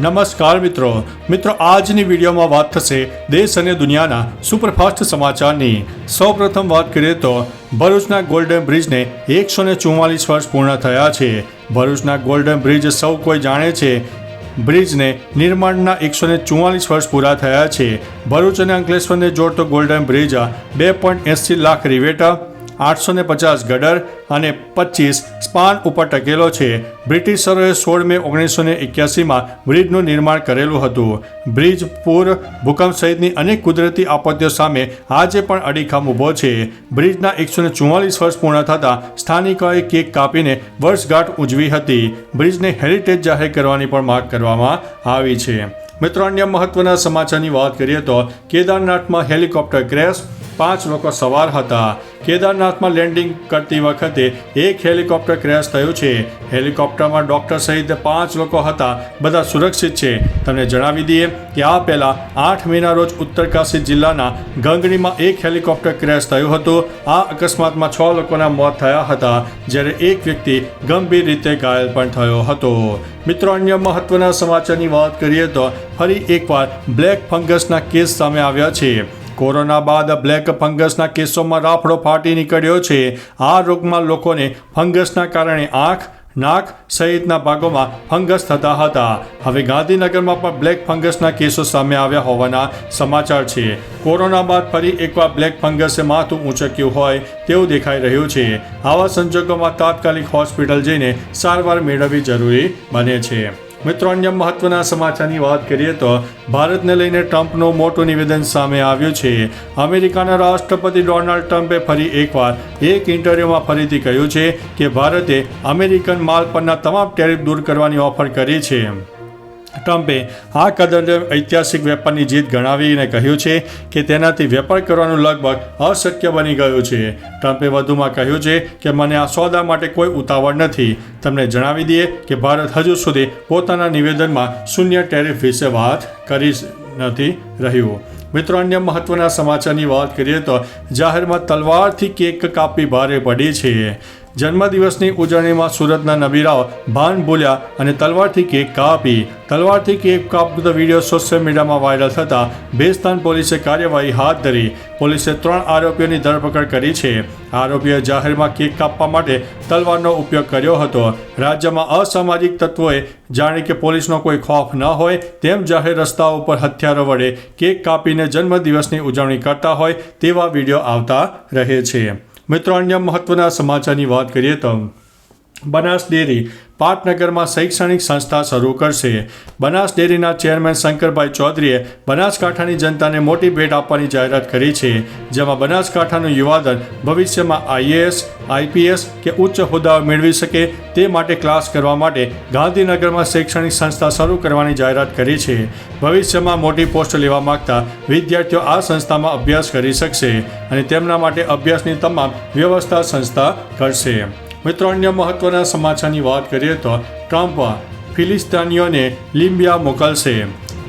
નમસ્કાર મિત્રો. મિત્રો, આજની વિડીયોમાં વાત થશે દેશ અને દુનિયાના સુપરફાસ્ટ સમાચારની. સૌપ્રથમ વાત કરીએ તો, ભરૂચના ગોલ્ડન બ્રિજને એકસો ને ચુમ્માલીસ વર્ષ પૂર્ણ થયા છે. ભરૂચના ગોલ્ડન બ્રિજ સૌ કોઈ જાણે છે. બ્રિજને નિર્માણના એકસો ને ચુમ્માલીસ વર્ષ પૂરા થયા છે. ભરૂચ અને અંકલેશ્વરને જોડતો ગોલ્ડન બ્રિજ બે પોઈન્ટ એંસી લાખ રિવેટા આઠસો ને પચાસ ગડર અને પચીસ સ્પાન ઉપર ટકેલો છે. બ્રિટિશરોએ સોળ મે ઓગણીસો ને એક્યાસીમાં બ્રિજનું નિર્માણ કરેલું હતું. બ્રિજ પૂર, ભૂકંપ સહિતની અનેક કુદરતી આપત્તિઓ સામે આજે પણ અડીખમ ઊભો છે. બ્રિજના એકસો ને ચુમ્માલીસ વર્ષ પૂર્ણ થતાં સ્થાનિકોએ કેક કાપીને વર્ષગાંઠ ઉજવી હતી. બ્રિજને હેરિટેજ જાહેર કરવાની પણ માંગ કરવામાં આવી છે. મિત્રો, અન્ય મહત્વના સમાચારની વાત કરીએ તો કેદારનાથમાં હેલિકોપ્ટર ક્રેશ, પાંચ લોકો સવાર હતા. કેદારનાથમાં લેન્ડિંગ કરતી વખતે એક હેલિકોપ્ટર ક્રેશ થયું છે. હેલિકોપ્ટરમાં ડૉક્ટર સહિત પાંચ લોકો હતા. બધા સુરક્ષિત છે. તમને જણાવી દઈએ કે આ પહેલાં આઠ મેના રોજ ઉત્તરકાશી જિલ્લાના ગંગડીમાં એક હેલિકોપ્ટર ક્રેશ થયું હતું. આ અકસ્માતમાં છ લોકોના મોત થયા હતા, જ્યારે એક વ્યક્તિ ગંભીર રીતે ઘાયલ પણ થયો હતો. મિત્રો, અન્ય મહત્વના સમાચારની વાત કરીએ તો ફરી એકવાર બ્લેક ફંગસના કેસ સામે આવ્યા છે. કોરોના બાદ બ્લેક ફંગસના કેસોમાં રાફડો ફાટી નીકળ્યો છે. આ રોગમાં લોકોને ફંગસના કારણે આંખ, નાક સહિતના ભાગોમાં ફંગસ થતા હતા. હવે ગાંધીનગરમાં પણ બ્લેક ફંગસના કેસો સામે આવ્યા હોવાના સમાચાર છે. કોરોના બાદ ફરી એકવાર બ્લેક ફંગસે માથું ઊંચક્યું હોય તેવું દેખાઈ રહ્યું છે. આવા સંજોગોમાં તાત્કાલિક હોસ્પિટલ જઈને સારવાર મેળવવી જરૂરી બને છે. મિત્રો, અન્ય મહત્વના સમાચારની વાત કરીએ તો ભારતને લઈને ટ્રમ્પનું મોટું નિવેદન સામે આવ્યું છે. અમેરિકાના રાષ્ટ્રપતિ ડોનાલ્ડ ટ્રમ્પે ફરી એકવાર એક ઇન્ટરવ્યુમાં ફરીથી કહ્યું છે કે ભારતે અમેરિકન માલ પરના તમામ ટેરિફ દૂર કરવાની ઓફર કરી છે. ટ્રમ્પે આ કદમને ઐતિહાસિક વેપારની જીત ગણાવીને કહ્યું છે કે તેનાથી વેપાર કરવાનું લગભગ અશક્ય બની ગયું છે. ટ્રમ્પે વધુમાં કહ્યું છે કે મને આ સોદા માટે કોઈ ઉતાવળ નથી. તમને જણાવી દઈએ કે ભારત હજુ સુધી પોતાના નિવેદનમાં શૂન્ય ટેરિફ વિશે વાત કરી નથી રહ્યું. મિત્રો, અન્ય મહત્વના સમાચારની વાત કરીએ તો જાહેરમાં તલવારથી કેક કાપી ભારે પડી છે. જન્મદિવસની ઉજવણીમાં સુરતના નબીરાવ ભાન ભૂલ્યા અને તલવારથી કેક કાપી. તલવારથી કેક કાપતો વીડિયો સોશિયલ મીડિયામાં વાયરલ થતાં બેસ્તાન પોલીસે કાર્યવાહી હાથ ધરી. પોલીસે ત્રણ આરોપીઓની ધરપકડ કરી છે. આરોપીઓએ જાહેરમાં કેક કાપવા માટે તલવારનો ઉપયોગ કર્યો હતો. રાજ્યમાં અસામાજિક તત્વોએ જાણે કે પોલીસનો કોઈ ખોફ ન હોય તેમ જાહેર રસ્તાઓ ઉપર હથિયારો વડે કેક કાપીને જન્મદિવસની ઉજવણી કરતા હોય તેવા વીડિયો આવતા રહે છે. મિત્રો અન્ય મહત્વના સમાચારની વાત કરીએ તો બનાસ ડેરી પાટનગરમાં શૈક્ષણિક સંસ્થા શરૂ કરશે. બનાસ ડેરીના ચેરમેન શંકરભાઈ ચૌધરીએ બનાસકાંઠાની જનતાને મોટી ભેટ આપવાની જાહેરાત કરી છે, જેમાં બનાસકાંઠાનું યુવાધન ભવિષ્યમાં આઈએએસ, આઈપીએસ કે ઉચ્ચ હોદ્દાઓ મેળવી શકે તે માટે ક્લાસ કરવા માટે ગાંધીનગરમાં શૈક્ષણિક સંસ્થા શરૂ કરવાની જાહેરાત કરી છે. ભવિષ્યમાં મોટી પોસ્ટ લેવા માંગતા વિદ્યાર્થીઓ આ સંસ્થામાં અભ્યાસ કરી શકશે અને તેમના માટે અભ્યાસની તમામ વ્યવસ્થા સંસ્થા કરશે. મિત્રો, અન્ય મહત્વના સમાચારની વાત કરીએ તો ટ્રમ્પ ફિલિસ્તાનીઓને લિમ્બિયા મોકલશે.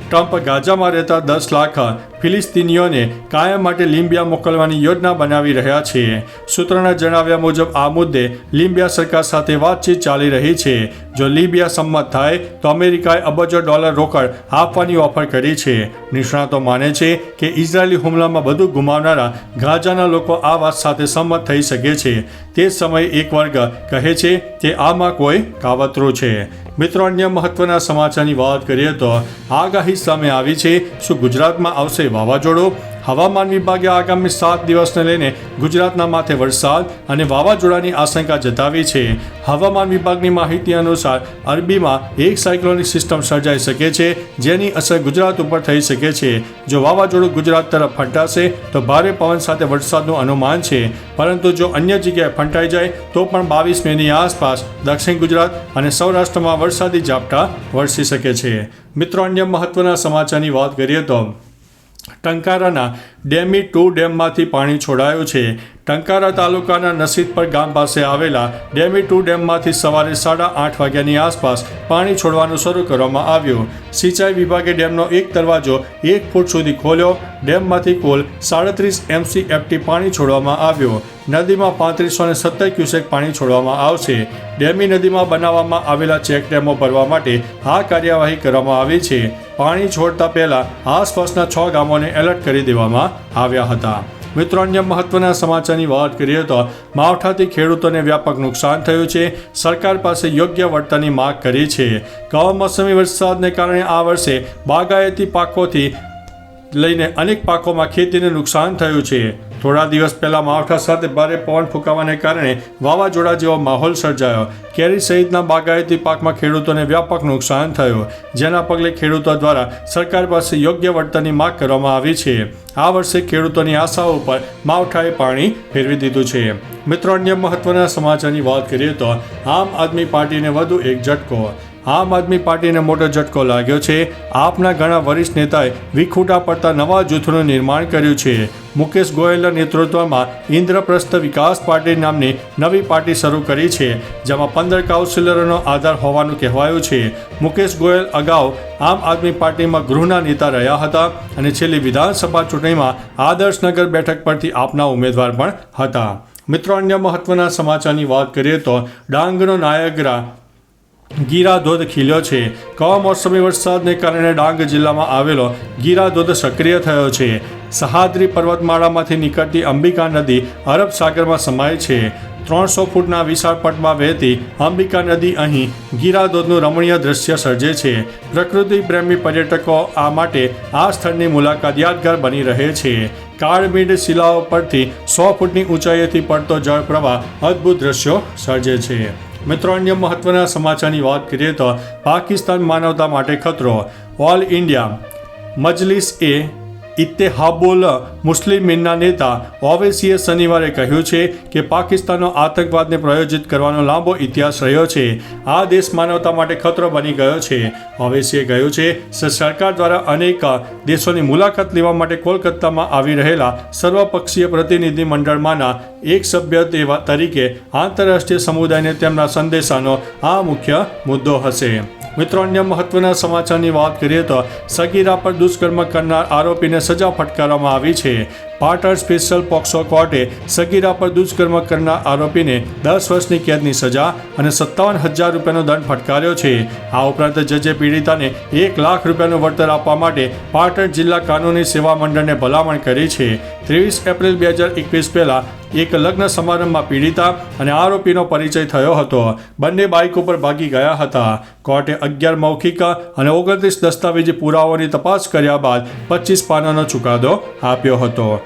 ટ્રમ્પ ગાઝામાં રહેતા દસ લાખ ફિલિસ્તીનીઓને કાયમ માટે લિંબિયા મોકલવાની યોજના બનાવી રહ્યા છે. સૂત્રોના જણાવ્યા મુજબ, આ મુદ્દે લિંબિયા સરકાર સાથે વાતચીત ચાલી રહી છે. જો લિબિયા સંમત થાય, તો અમેરિકાએ અબજો ડોલર રોકડ આપવાની ઓફર કરી છે. નિષ્ણાતો માને છે કે ઇઝરાયેલી હુમલામાં બધું ગુમાવનારા ગાઝાના લોકો આ વાત સાથે સંમત થઈ શકે છે. તે સમયે એક વર્ગ કહે છે કે આમાં કોઈ કાવતરું છે. મિત્રો, અન્ય મહત્વના સમાચારની વાત કરીએ તો આગાહી સામે આવી છે. શું ગુજરાતમાં આવશે વાવાઝોડું હવામાન વિભાગે આગામી સાત દિવસને લઈને ગુજરાતના માથે વરસાદ અને વાવાઝોડાની આશંકા જતાવી છે. હવામાન વિભાગની માહિતી અનુસાર અરબીમાં એક સાયક્લોનિક સિસ્ટમ સર્જાઈ શકે છે, જેની અસર ગુજરાત ઉપર થઈ શકે છે. જો વાવાઝોડું ગુજરાત તરફ ફંટાશે, તો ભારે પવન સાથે વરસાદનું અનુમાન છે. પરંતુ જો અન્ય જગ્યાએ ફંટાઈ જાય, તો પણ બાવીસ મેની આસપાસ દક્ષિણ ગુજરાત અને સૌરાષ્ટ્રમાં વરસાદી ઝાપટા વરસી શકે છે. મિત્રો, અન્ય મહત્વના સમાચારની વાત કરીએ તો ટંકારાના ડેમી ટુ ડેમમાંથી પાણી છોડાયું છે. ટંકારા તાલુકાના નસીદપર ગામ પાસે આવેલા ડેમી ટુ ડેમમાંથી સવારે સાડા આઠ વાગ્યાની આસપાસ પાણી છોડવાનું શરૂ કરવામાં આવ્યું. સિંચાઈ વિભાગે ડેમનો એક દરવાજો એક ફૂટ સુધી ખોલ્યો. ડેમમાંથી કુલ સાડત્રીસ એમસીએફટી પાણી છોડવામાં આવ્યું. નદીમાં પાંત્રીસો ને સત્તર ક્યુસેક પાણી છોડવામાં આવશે. ડેમી નદીમાં બનાવવામાં આવેલા ચેક ડેમો ભરવા માટે આ કાર્યવાહી કરવામાં આવી છે. પાણી છોડતા પહેલા આસપાસના છ ગામોને એલર્ટ કરી દેવામાં આવ્યા હતા. મિત્રો, અન્ય મહત્વના સમાચારની વાત કરીએ તો માવઠાથી ખેડૂતોને વ્યાપક નુકસાન થયું છે. સરકાર પાસે યોગ્ય વળતરની માગ કરી છે. કમોસમી વરસાદને કારણે આ વર્ષે બાગાયતી પાકોથી લઈને અનેક પાકોમાં ખેતીને નુકસાન થયું છે. થોડા દિવસ પહેલા માવઠા સાથે ભારે પવન ફૂંકાવાને કારણે વાવાઝોડા જેવો માહોલ સર્જાયો. કેરી સહિતના બાગાયતી પાકમાં ખેડૂતોને વ્યાપક નુકસાન થયું. જેના પગલે ખેડૂતો દ્વારા સરકાર પાસે યોગ્ય વળતરની માગ કરવામાં આવી છે. આ વર્ષે ખેડૂતોની આશાઓ ઉપર માવઠાએ પાણી ફેરવી દીધું છે. મિત્રો, અન્ય મહત્વના સમાચારની વાત કરીએ તો આમ આદમી પાર્ટીને વધુ એક ઝટકો. આમ આદમી પાર્ટીને મોટો ઝટકો લાગ્યો છે. આપના ઘણા વરિષ્ઠ નેતાએ વિખૂટા પડતા નવા જૂથનું નિર્માણ કર્યું છે. મુકેશ ગોયલના નેતૃત્વમાં ઇન્દ્રપ્રસ્થ વિકાસ પાર્ટી નામની નવી પાર્ટી શરૂ કરી છે, જેમાં પંદર કાઉન્સિલરોનો આધાર હોવાનું કહેવાયું છે. મુકેશ ગોયલ અગાઉ આમ આદમી પાર્ટીમાં ગૃહના નેતા રહ્યા હતા અને છેલ્લી વિધાનસભા ચૂંટણીમાં આદર્શનગર બેઠક પરથી આપના ઉમેદવાર પણ હતા. મિત્રો, અન્ય મહત્વના સમાચારની વાત કરીએ તો ડાંગનો નાયગરા ગીરા ધોધ ખીલ્યો છે. કમોસમી વરસાદને કારણે ડાંગ જિલ્લામાં આવેલો ગીરા ધોધ સક્રિય થયો છે. સહાદ્રી પર્વતમાળામાંથી નીકળતી અંબિકા નદી અરબ સાગરમાં સમાય છે. ત્રણસો ફૂટના વિશાળ પટમાં વહેતી અંબિકા નદી અહીં ગીરા ધોધનું રમણીય દ્રશ્ય સર્જે છે. પ્રકૃતિ પ્રેમી પર્યટકો આ માટે આ સ્થળની મુલાકાત યાદગાર બની રહે છે. કાળમીડ શિલાઓ પરથી સો ફૂટની ઊંચાઈએથી પડતો જળ પ્રવાહ અદ્ભુત દ્રશ્યો સર્જે છે. મિત્રો, અન્ય મહત્વના સમાચારની વાત કરીએ તો પાકિસ્તાન માનવતા માટે ખતરો ઓલ ઇન્ડિયા મજલિસ એ ઇત્તેહાબુલ મુસ્લિમીનના નેતા ઓવેસીએ શનિવારે કહ્યું છે કે પાકિસ્તાનનો આતંકવાદને પ્રયોજિત કરવાનો લાંબો ઇતિહાસ રહ્યો છે. આ દેશ માનવતા માટે ખતરો બની ગયો છે. ઓવેસીએ કહ્યું છે સરકાર દ્વારા અનેક દેશોની મુલાકાત લેવા માટે કોલકાતામાં આવી રહેલા સર્વપક્ષીય પ્રતિનિધિ મંડળમાંના એક સભ્ય તેવા તરીકે આંતરરાષ્ટ્રીય સમુદાયને તેમના સંદેશાનો આ મુખ્ય મુદ્દો હશે. મિત્રો, અન્ય મહત્વના સમાચારની વાત કરીએ તો સગીરા પર દુષ્કર્મ કરનાર આરોપીને સજા ફટકારવામાં આવી છે. પાટણ સ્પેશિયલ પોક્સો કોર્ટે સગીરા પર દુષ્કર્મ કરનાર આરોપીને દસ વર્ષની કેદની સજા અને સત્તાવન હજાર રૂપિયાનો દંડ ફટકાર્યો છે. આ ઉપરાંત જજે પીડિતાને એક લાખ રૂપિયાનું વળતર આપવા માટે પાટણ જિલ્લા કાનૂની સેવા મંડળને ભલામણ કરી છે. ત્રેવીસ એપ્રિલ બે હજાર એકવીસ પહેલાં એક લગ્ન સમારંભમાં પીડિતા અને આરોપીનો પરિચય થયો હતો. બંને બાઇક ઉપર ભાગી ગયા હતા. કોર્ટે અગિયાર મૌખિક અને ઓગણત્રીસ દસ્તાવેજી પુરાવાઓની તપાસ કર્યા બાદ પચીસ પાનાનો ચુકાદો આપ્યો હતો.